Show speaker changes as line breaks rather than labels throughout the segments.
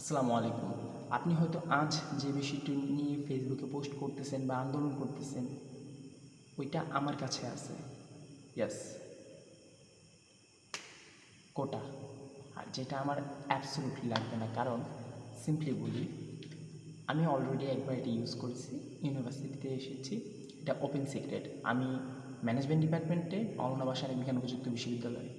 আসসালামু আলাইকুম। আপনি হয়তো আজ যে বিষয়টি নিয়ে ফেসবুকে পোস্ট করতেছেন বা আন্দোলন করতেছেন, ওইটা আমার কাছে আছে। ইয়াস কোটা। আর যেটা আমার অ্যাবসলুটলি লাগবে না, কারণ সিম্পলি বলি, আমি অলরেডি একবার এটা ইউজ করেছি ইউনিভার্সিটিতে এসেছি। এটা ওপেন সিক্রেট আমি ম্যানেজমেন্ট ডিপার্টমেন্টে মাওলানা ভাসানী বিজ্ঞান প্রযুক্ত বিশ্ববিদ্যালয়ে।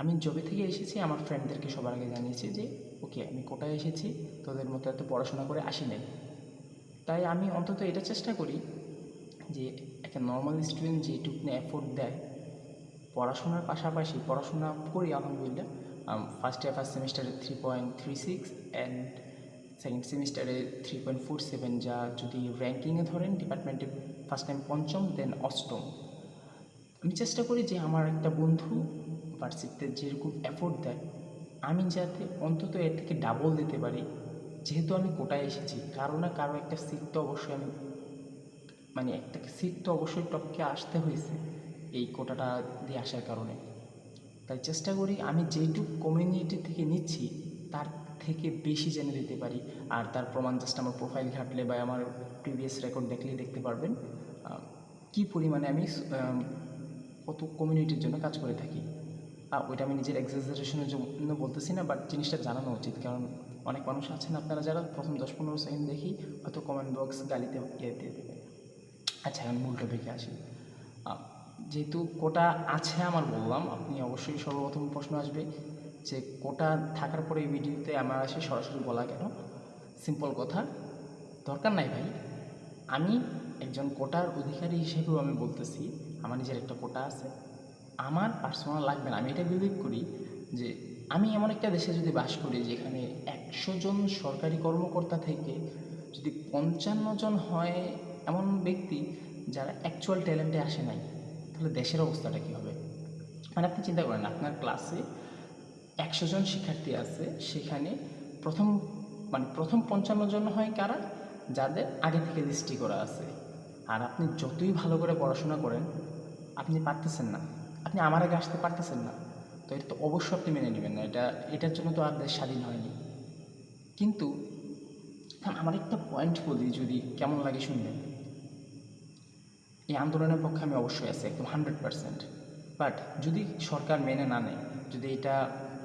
আমি জবে থেকে এসেছি, আমার ফ্রেন্ডদেরকে সবার আগে জানিয়েছি যে ওকে, আমি কোটায় এসেছি, তোদের মতো এত পড়াশোনা করে আসি নাই। তাই আমি অন্তত এটা চেষ্টা করি যে একটা নর্মাল স্টুডেন্ট যেটুকুনি এফোর্ট দেয়, পড়াশোনার পাশাপাশি পড়াশোনা করি, আলহামদুলিল্লাহ। ফার্স্ট ইয়ার ফার্স্ট সেমিস্টারে three point three six and second সেমিস্টারে থ্রি পয়েন্ট ফোর সেভেন যা যদি র্যাঙ্কিংয়ে ধরেন ডিপার্টমেন্টে ফার্স্ট টাইম পঞ্চম দেন অষ্টম। আমি চেষ্টা করি যে আমার একটা বন্ধু ভার্সিটিতে যেরকম এফোর্ট দেয় আমি যাতে অন্তত এর থেকে ডাবল দিতে পারি, যেহেতু আমি কোটায় এসেছি, কারও না কারও একটা সিট তো অবশ্যই আমি মানে একটা সিট তো অবশ্যই টপকে আসতে হয়েছে এই কোটাটা দিয়ে আসার কারণে। তাই চেষ্টা করি আমি যেটুকু কমিউনিটি থেকে নিচ্ছি, তার থেকে বেশি জেনে দিতে পারি, আর তার প্রমাণ জাস্ট আমার প্রোফাইল ঘাটলে বা আমার প্রিভিয়াস রেকর্ড দেখলেই দেখতে পারবেন কী পরিমাণে আমি কত কমিউনিটির জন্য কাজ করে থাকি। ওইটা আমি নিজের এক্সাজারেশনের জন্য বলতেছি না বাট জিনিসটা জানানো উচিত। কারণ অনেক মানুষ আছেন আপনারা যারা, প্রথম দশ পনেরো সেকেন্ড দেখি, হয়তো কমেন্ট বক্স গালিতে ইয়ে দিয়ে দেবে। আচ্ছা এখন মূল টপিকে আসি। যেহেতু কোটা আছে আমার বললাম, আপনি অবশ্যই সর্বপ্রথম প্রশ্ন আসবে যে কোটা থাকার পরে এই ভিডিওতে আমার আসে সরাসরি বলা কেন? সিম্পল কথা, দরকার নাই ভাই। আমি একজন কোটার অধিকারী হিসেবেও আমি বলতেছি, আমার নিজের একটা কোটা আছে। আমার পার্সোনাল লাগবে না আমি এটা বিলিভ করি যে আমি এমন একটা দেশে যদি বাস করি যেখানে একশো জন সরকারি কর্মকর্তা থেকে যদি পঞ্চান্ন জন হয় এমন ব্যক্তি যারা অ্যাকচুয়াল ট্যালেন্টে আসে নাই, তাহলে দেশের অবস্থাটা কী হবে? মানে আপনি চিন্তা করেন, আপনার ক্লাসে একশো জন শিক্ষার্থী আছে, সেখানে প্রথম মানে প্রথম পঞ্চান্ন জন হয় কারা? যাদের আগে থেকে লিস্টি করা আছে। আর আপনি যতই ভালো করে পড়াশোনা করেন, আপনি পারতেছেন না। আপনি আমার আগে আসতে পারতেছেন না। তো এটা তো অবশ্যই আপনি মেনে নেবেন না। এটা, এটার জন্য তো আর দেশ স্বাধীন হয়নি। কিন্তু আমার একটা পয়েন্ট বলি যদি কেমন লাগে শুনবেন। এই আন্দোলনের পক্ষে আমি অবশ্যই আছি, একদম হান্ড্রেড পার্সেন্ট বাট যদি সরকার মেনে না নেয়, যদি এটা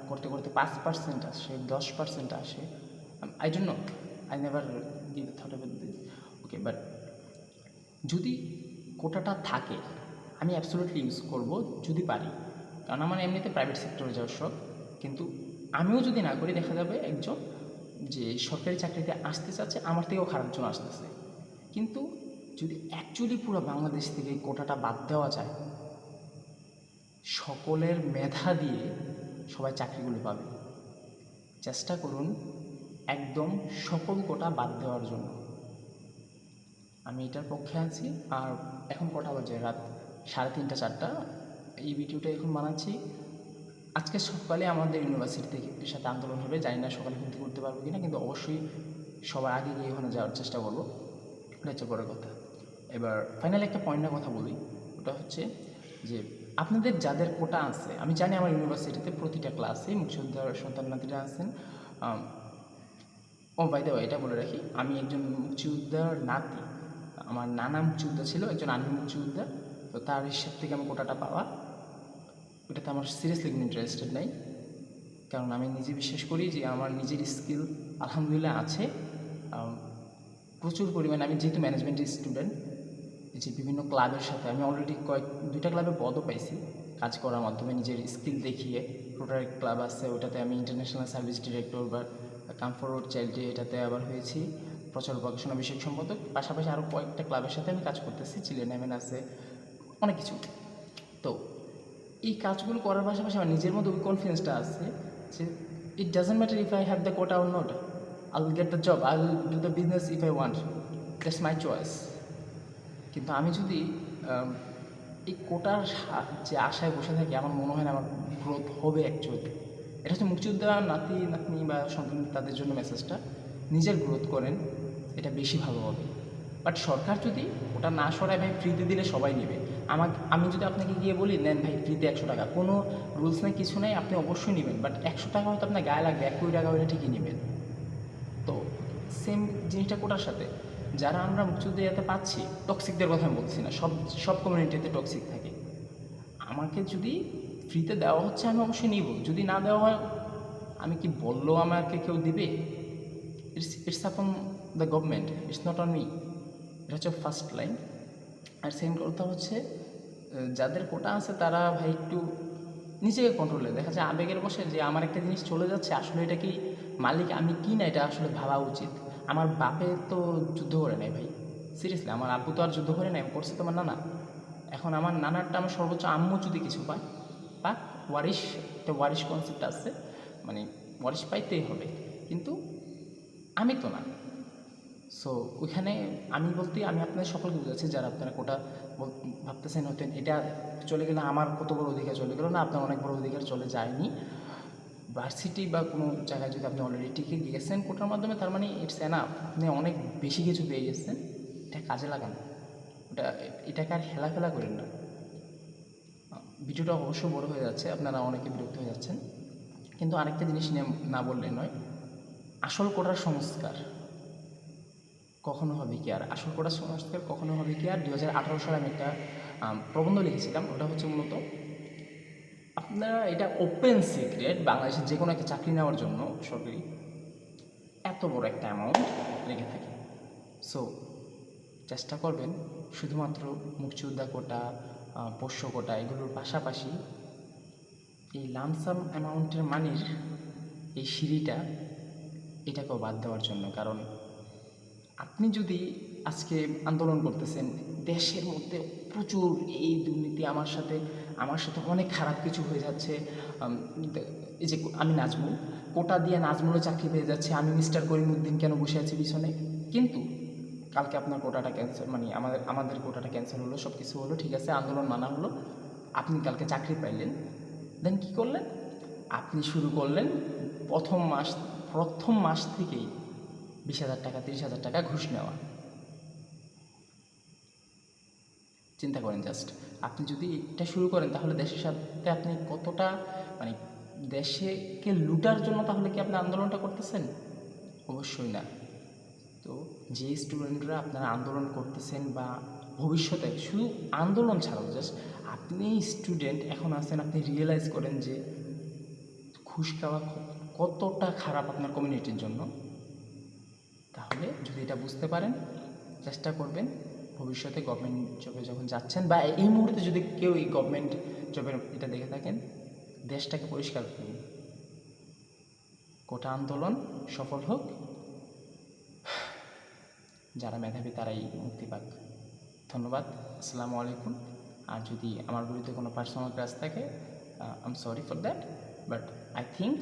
করতে করতে পাঁচ পার্সেন্ট আসে, দশ পার্সেন্ট আসে I don't know I never give thought okay but যদি কোটাটা থাকে আমি অ্যাবসোলুটলি ইউজ করব যদি পারি। কারণ আমার এমনিতে প্রাইভেট সেক্টরে যাওয়ার শখ। কিন্তু আমিও যদি না করি, দেখা যাবে একজন যে সরকারি চাকরিতে আসতে চাচ্ছে, আমার থেকেও খারাপ জন আসতেছে। কিন্তু যদি অ্যাকচুয়ালি পুরো বাংলাদেশ থেকে কোটাটা বাদ দেওয়া যায়, সকলের মেধা দিয়ে সবাই চাকরিগুলো পাবে। চেষ্টা করুন একদম সকল কোটা বাদ দেওয়ার জন্য। আমি এটার পক্ষে আছি, আর এখন কটা বাজে রাত সাড়ে তিনটা, চারটা। এই ভিডিওটা এখন বানাচ্ছি। আজকে সকালে আমাদের ইউনিভার্সিটি থেকে সাথে আন্দোলন হবে। জানি না সকালে থেকে উঠতে পারব কি না কিন্তু অবশ্যই সবার আগে গিয়ে ওখানে যাওয়ার চেষ্টা করব। এটা হচ্ছে বড় কথা। এবার ফাইনালি একটা পয়েন্টের কথা বলি। ওটা হচ্ছে যে আপনাদের যাদের কোটা আছে, আমি জানি আমার ইউনিভার্সিটিতে প্রতিটা ক্লাসে মুক্তিযোদ্ধার সন্তান নাতিরা আছেন। ও বাই দেওয়া এটা বলে রাখি। আমি একজন মুক্তিযোদ্ধার নাতি। আমার নানা মুক্তিযোদ্ধা ছিল, একজন আর্মি মুক্তিযোদ্ধা তো তার হিসাব থেকে আমি কোটাটা পাওয়া। ওটাতে আমার সিরিয়াসলি কোনো ইন্টারেস্টেড নাই। কারণ আমি নিজে বিশ্বাস করি যে আমার নিজের স্কিল আলহামদুলিল্লাহ আছে। প্রচুর পরিমাণে আমি যেহেতু ম্যানেজমেন্টের স্টুডেন্ট যে বিভিন্ন ক্লাবের সাথে আমি অলরেডি কয়েক, দুইটা ক্লাবে পদও পাইছি। কাজ করার মাধ্যমে নিজের স্কিল দেখিয়ে। রোটারি ক্লাব আছে, ওটাতে আমি ইন্টারন্যাশনাল সার্ভিস ডিরেক্টর বা কামফোর রোড চাইল্ড এটাতে আবার হয়েছি। প্রচার প্রকাশনা বিষয়ক সম্পাদক। পাশাপাশি আরও কয়েকটা ক্লাবের সাথে আমি কাজ করতেছি। চিলেন এমএন আছে অনেক কিছু। তো এই কাজগুলো করার পাশাপাশি আমার নিজের মধ্যে ওই কনফিডেন্সটা আছে যে it doesn't matter if I have the quota or not I will get the job I will do the business if I want that's my choice কিন্তু আমি যদি এই কোটার যে আশায় বসে থাকি, আমার মনে হয় না আমার গ্রোথ হবে অ্যাকচুয়ালি এটা হচ্ছে মুক্তিযোদ্ধা নাতি, নাতনি বা সন্তান তাদের জন্য মেসেজটা নিজের গ্রোথ করেন, এটা বেশি ভালো হবে। বাট সরকার যদি ওটা না সরায়, ভাই, ফ্রিতে দিলে সবাই নেবে। আমাকে, আমি যদি আপনাকে গিয়ে বলি, নেন ভাই, ফ্রিতে একশো টাকা। কোনো রুলস নেই, কিছু নেই, আপনি অবশ্যই নেবেন। বাট একশো টাকা হয়তো আপনার গায়ে লাগবে এক কোটি টাকা ওইটা ঠিকই নেবেন। তো সেম জিনিসটা কোটার সাথে। যারা আমরা মুক্তিযুদ্ধে পাচ্ছি টক্সিকদের কথা আমি বলছি না, সব সব কমিউনিটিতে টক্সিক থাকে। আমাকে যদি ফ্রিতে দেওয়া হচ্ছে, আমি অবশ্যই নিব। যদি না দেওয়া হয়, আমি কি বলল আমাকে কেউ দিবে? It's it's upon the government it's not on me এটা হচ্ছে ফার্স্ট লাইন আর সেকেন্ড কথা হচ্ছে যাদের কোটা আছে তারা ভাই একটু নিজেকে কন্ট্রোলে দেখা যায় আবেগের বসে যে আমার একটা জিনিস চলে যাচ্ছে, আসলে এটা কি মালিক আমি কি না এটা আসলে ভাবা উচিত? আমার বাপে তো যুদ্ধ করে নাই ভাই। সিরিয়াসলি আমার আব্বু তো আর যুদ্ধ করে নাই, করছে তো আমার নানা। এখন আমার নানারটা আমার সর্বোচ্চ আম্মু যদি কিছু পায় পাক ওয়ারিশ, একটা ওয়ারিশ কনসেপ্ট আছে মানে ওয়ারিশ পাইতেই হবে। কিন্তু আমি তো না। সো ওইখানে আমি বলতে, আমি আপনাদের সকলকে বুঝাচ্ছি, যারা আপনারা কোটা ভাবতেছেন, হতেন, এটা চলে গেলে আমার কত বড় অধিকার চলে গেলো না, আপনার অনেক বড় অধিকার চলে যায়নি। ভার্সিটি বা কোনো জায়গায় যদি আপনি অলরেডি টিকে গিয়েছেন কোটার মাধ্যমে, তার মানে ইটস এনাফ আপনি অনেক বেশি কিছু পেয়ে গেছেন এটা কাজে লাগান ওটা, এটাকে আর হেলা ফেলা করেন না। ভিডিওটা অবশ্য বড় হয়ে যাচ্ছে, আপনারা অনেকে বিরক্ত হয়ে যাচ্ছেন। কিন্তু আরেকটা জিনিস নিয়ে না বললে নয়, আসল কোটার সংস্কার। কখনো হবে কি আর? আসল কোটার সংস্কার কখনো হবে কি আর? দু হাজার আঠারো সালে আমি একটা প্রবন্ধ লিখেছিলাম, ওটা হচ্ছে মূলত আপনারা এটা ওপেন সিক্রেট বাংলাদেশের যে কোনো একটা চাকরি নেওয়ার জন্য সরকারি এত বড় একটা অ্যামাউন্ট লেগে থাকে। সো চেষ্টা করবেন শুধুমাত্র মুক্তিযোদ্ধা কোটা পোষ্য কোটা এগুলোর পাশাপাশি এই লামসাম অ্যামাউন্টের মানির এই সিঁড়িটা এটাকেও বাদ দেওয়ার জন্য। কারণ আপনি যদি আজকে আন্দোলন করতেছেন, দেশের মধ্যে প্রচুর এই দুর্নীতি আমার সাথে আমার সাথে অনেক খারাপ কিছু হয়ে যাচ্ছে। এই যে আমি নাজমুল, কোটা দিয়ে নাজমুলও চাকরি পেয়ে যাচ্ছে, আমি মিস্টার করিমউদ্দিন কেন বসে আছি পিছনে? কিন্তু কালকে আপনার কোটাটা ক্যান্সেল মানে আমাদের আমাদের কোটাটা ক্যান্সেল হলো সব কিছু হলো, ঠিক আছে, আন্দোলন মানা হলো, আপনি কালকে চাকরি পাইলেন। দেন কী করলেন? আপনি শুরু করলেন প্রথম মাস প্রথম মাস থেকেই বিশ হাজার টাকা, তিরিশ হাজার টাকা ঘুষ নেওয়া। চিন্তা করেন জাস্ট আপনি যদি এটা শুরু করেন তাহলে দেশের সাথে আপনি কতটা মানে দেশেকে লুটার জন্য তাহলে কি আপনি আন্দোলনটা করতেছেন? অবশ্যই না। তো যে স্টুডেন্টরা আপনারা আন্দোলন করতেছেন বা ভবিষ্যতে শুধু আন্দোলন ছাড়াও জাস্ট আপনি স্টুডেন্ট এখন আছেন, আপনি রিয়েলাইজ করেন যে ঘুষ খাওয়া কতটা খারাপ আপনার কমিউনিটির জন্য। তাহলে যদি এটা বুঝতে পারেন, চেষ্টা করবেন ভবিষ্যতে গভর্নমেন্ট জবে যখন যাচ্ছেন বা এই মুহূর্তে যদি কেউ এই গভর্নমেন্ট জবের এটা দেখে থাকেন, দেশটাকে পরিষ্কার করুন। কোটা আন্দোলন সফল হোক, যারা মেধাবী তারাই মুক্তি পাক। ধন্যবাদ, আসসালামু আলাইকুম। আর যদি আমার বিরুদ্ধে কোনো পার্সোনাল কাজ থাকে I'm sorry for that but I think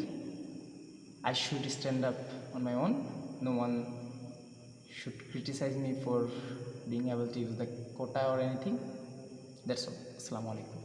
I should stand up on my own. No one should criticize me for being able to use the quota or anything. That's all. Assalamu alaikum.